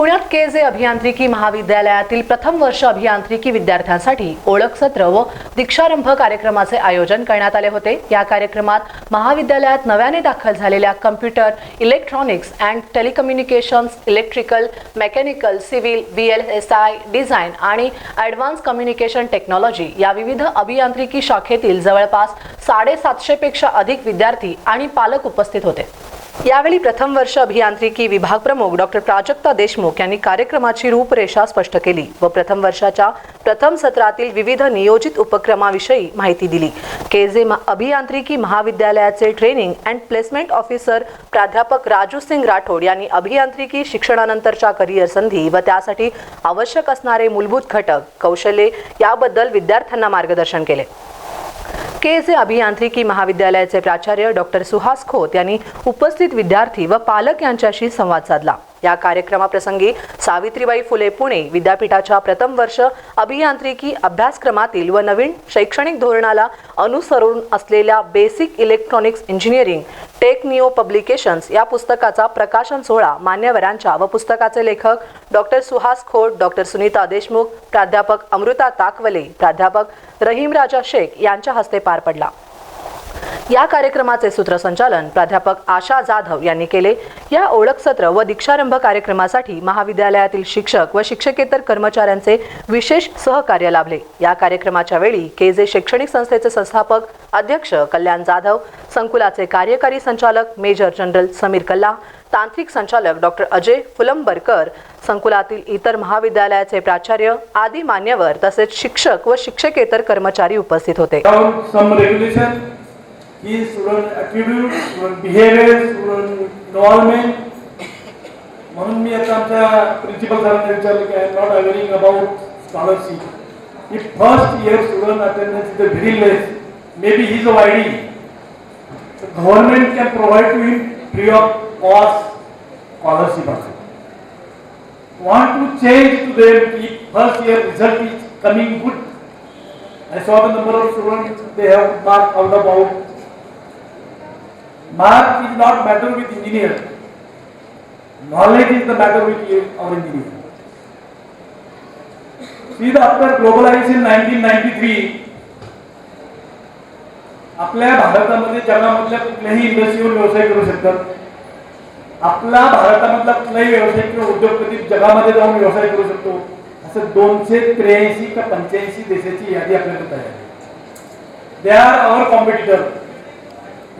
पुण्यात के जे अभियांत्रिकी महाविद्यालयातील प्रथम वर्ष अभियांत्रिकी विद्यार्थ्यांसाठी ओळख सत्र व दीक्षारंभ कार्यक्रमाचे आयोजन करण्यात आले होते. या कार्यक्रमात महाविद्यालयात नव्याने दाखल झालेल्या computer electronics and telecommunications electrical mechanical civil B L S I design आणि ॲडव्हान्स कम्युनिकेशन टेक्नॉलॉजी या विविध अभियांत्रिकी शाखेतील जवळपास साडेसातशेपेक्षा अधिक विद्यार्थी आणि पालक उपस्थित होते. यावेळी प्रथम वर्ष अभियांत्रिकी विभाग प्रमुख डॉक्टर प्राजक्ता देशमुख यांनी कार्यक्रमाची रूपरेषा स्पष्ट केली व प्रथम वर्षाच्या प्रथम सत्रातील विविध नियोजित उपक्रमाविषयी माहिती दिली. के जे मा- अभियांत्रिकी महाविद्यालयाचे ट्रेनिंग अँड प्लेसमेंट ऑफिसर प्राध्यापक राजू सिंग राठोड यांनी अभियांत्रिकी शिक्षणानंतरच्या करिअर संधी व त्यासाठी आवश्यक असणारे मूलभूत घटक कौशल्ये याबद्दल विद्यार्थ्यांना मार्गदर्शन केले. के जे अभियांत्रिकी महाविद्यालयाचे प्राचार्य डॉक्टर सुहास खोत यांनी उपस्थित विद्यार्थी व पालक यांच्याशी संवाद साधला. या कार्यक्रमाप्रसंगी सावित्रीबाई फुले पुणे विद्यापीठाच्या प्रथम वर्ष अभियांत्रिकी अभ्यासक्रमातील व नवीन शैक्षणिक धोरणाला अनुसरून असलेल्या basic electronics engineering tech neo publications या पुस्तकाचा प्रकाशन सोहळा मान्यवरांच्या व पुस्तकाचे लेखक डॉक्टर सुहास खोट डॉक्टर सुनीता देशमुख प्राध्यापक अमृता ताकवले प्राध्यापक रहीम राजा शेख यांच्या हस्ते पार पडला. या कार्यक्रमाचे सूत्रसंचालन प्राध्यापक आशा जाधव यांनी केले. या ओळख सत्र व दीक्षारंभ कार्यक्रमासाठी महाविद्यालयातील शिक्षक व शिक्षकेतर कर्मचाऱ्यांचे विशेष सहकार्य लाभले. या कार्यक्रमाच्या वेळी के जे शैक्षणिक संस्थेचे संस्थापक अध्यक्ष कल्याण जाधव संकुलाचे कार्यकारी संचालक मेजर जनरल समीर कल्ला तांत्रिक संचालक डॉक्टर अजय फुलंबरकर संकुलातील इतर महाविद्यालयाचे प्राचार्य आदी मान्यवर तसेच शिक्षक व शिक्षकेतर कर्मचारी उपस्थित होते. कि student attitude student behaviour student involvement म्हणून मी आता आमच्या प्रिन्सिपल सरांना विचारलं की I am not awaring about scholarship if first year student attendance is the very less may be his a why'd government can provide to him free of cost scholarship असेल to change to them की first year result is coming good I saw the number of student they have mark out about Mark is not matter with engineer. Knowledge is the matter with our engineer. See the after globalization 1993 आपल्या भारतामध्ये जगामधल्या कुठल्याही इंडस्ट्रीवर व्यवसाय करू शकतात आपला भारतामधला कुठलाही व्यवसाय किंवा उद्योगपती जगामध्ये जाऊन व्यवसाय करू शकतो असं दोनशे त्र्याऐंशी का पंच्याऐंशी देशाची यादी आपल्याकडे तयार आहे they are our competitor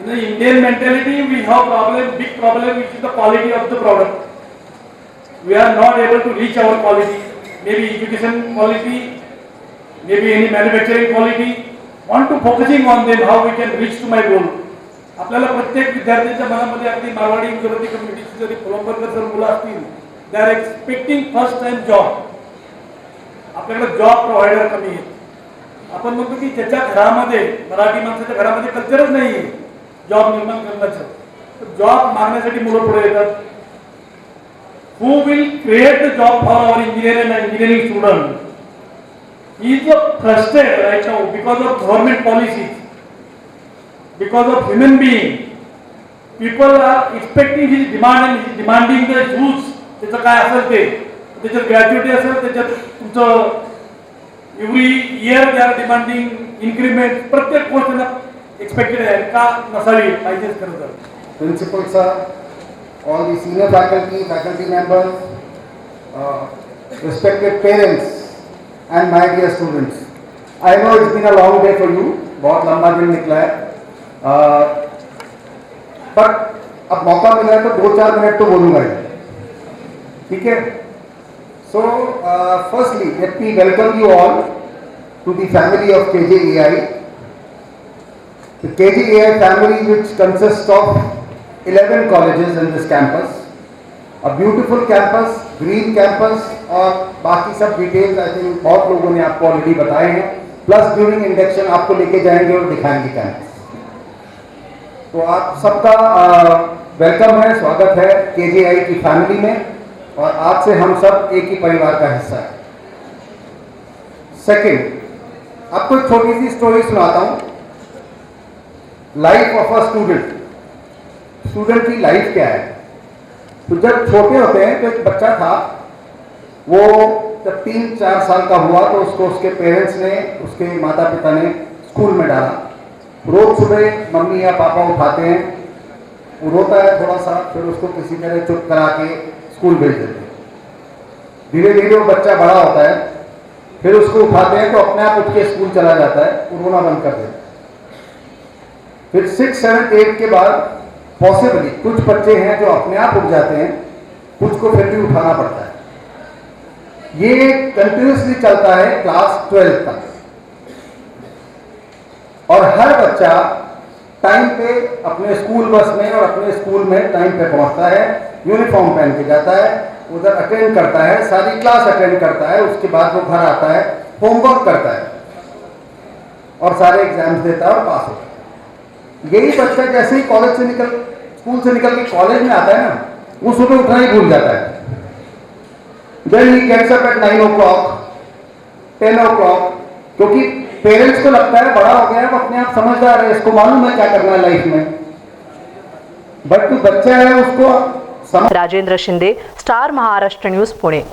In the Indian mentality, we have problem, big problem, which is the quality of the product. We are not able to reach our quality. Maybe education quality, maybe any manufacturing quality. Want to focusing on them, how we can reach to my goal. आपल्याला प्रत्येक विद्यार्थ्यांच्या मनामध्ये अगदी मारवाडी गुजराती कम्युनिटीची जरी कोलंबरकर जर मुलं असतील they are expecting first time job आपल्याकडे job provider कमी आहेत आपण म्हणतो की त्याच्या घरामध्ये मराठी माणसाच्या घरामध्ये कल्चरच नाही आहे जॉब निर्माण करण्याचं. जॉब मागण्यासाठी मुलं पुढे येतात. Who will create the job for our engineer and engineering student is frustrated right now because of government policies because of human being people are expecting his demand and he's demanding the त्याचं काय असेल ते? त्याच्यात gratuity असेल त्याच्यात तुमचं every year they are demanding increment प्रत्येक गोष्ट एक्सपेक्टेड आहे का नसावी पाहिजेच खरं तर principal sir all the senior faculty faculty member respected parents and my dear students I know it's been a long day for you बहुत लंबा दिन निकला है पर अब मौका मिला है तो दो चार मिनट तो बोलूँगा ठीक है? So firstly let me welcome you all to the family of K J A I The KGAI family which consists of 11 colleges in this campus, a beautiful campus, green campus और बाकी सब details I think बहुत लोगों ने आपको already बताए हैं। Plus during induction आपको लेके जाएँगे और दिखाएँगे कैंपस तो आप सबका वेलकम है स्वागत है केजीआई की फैमिली में और आज से हम सब एक ही परिवार का हिस्सा है। सेकंड आपको एक छोटी सी स्टोरी सुनाता हूँ। Life of a student student की लाइफ क्या है? तो जब छोटे होते हैं तो एक बच्चा था, वो जब तीन, चार साल का हुआ तो उसको उसके पेरेंट्स ने, उसके माता पिता ने स्कूल में डाला। रोज सुबह मम्मी या पापा उठाते हैं, वो रोता है थोड़ा सा फिर उसको किसी तरह चुप करा के स्कूल भेज देते हैं। धीरे धीरे वो बच्चा बड़ा होता है, फिर उसको उठाते हैं तो अपने आप उठ के स्कूल चला जाता है रोना बंद कर देता है। फिर सिक्स सेवन एट के बाद पॉसिबली कुछ बच्चे हैं जो अपने आप उठ जाते हैं, कुछ को फिर भी उठाना पड़ता है। ये कंटिन्यूसली चलता है क्लास ट्वेल्थ तक। और हर बच्चा टाइम पे अपने स्कूल बस में और अपने स्कूल में टाइम पे पहुँचता है यूनिफॉर्म पहन के जाता है, उधर अटेंड करता है, सारी क्लास अटेंड करता है, उसके बाद वो घर आता है होमवर्क करता है और सारे एग्ज़ाम्स देता है और पास होता है। यही बच्चा जैसे ही कॉलेज से निकल स्कूल से निकल के कॉलेज में आता है ना, वो सुबह उठना ही भूल जाता है। Then he gets up at nine o'clock ten o'clock क्योंकि पेरेंट्स को लगता है बड़ा हो गया है, वो अपने आप समझदार है, इसको मालूम है क्या करना है लाइफ में। बट जो बच्चा है उसको राजेंद्र शिंदे स्टार महाराष्ट्र न्यूज़ पुणे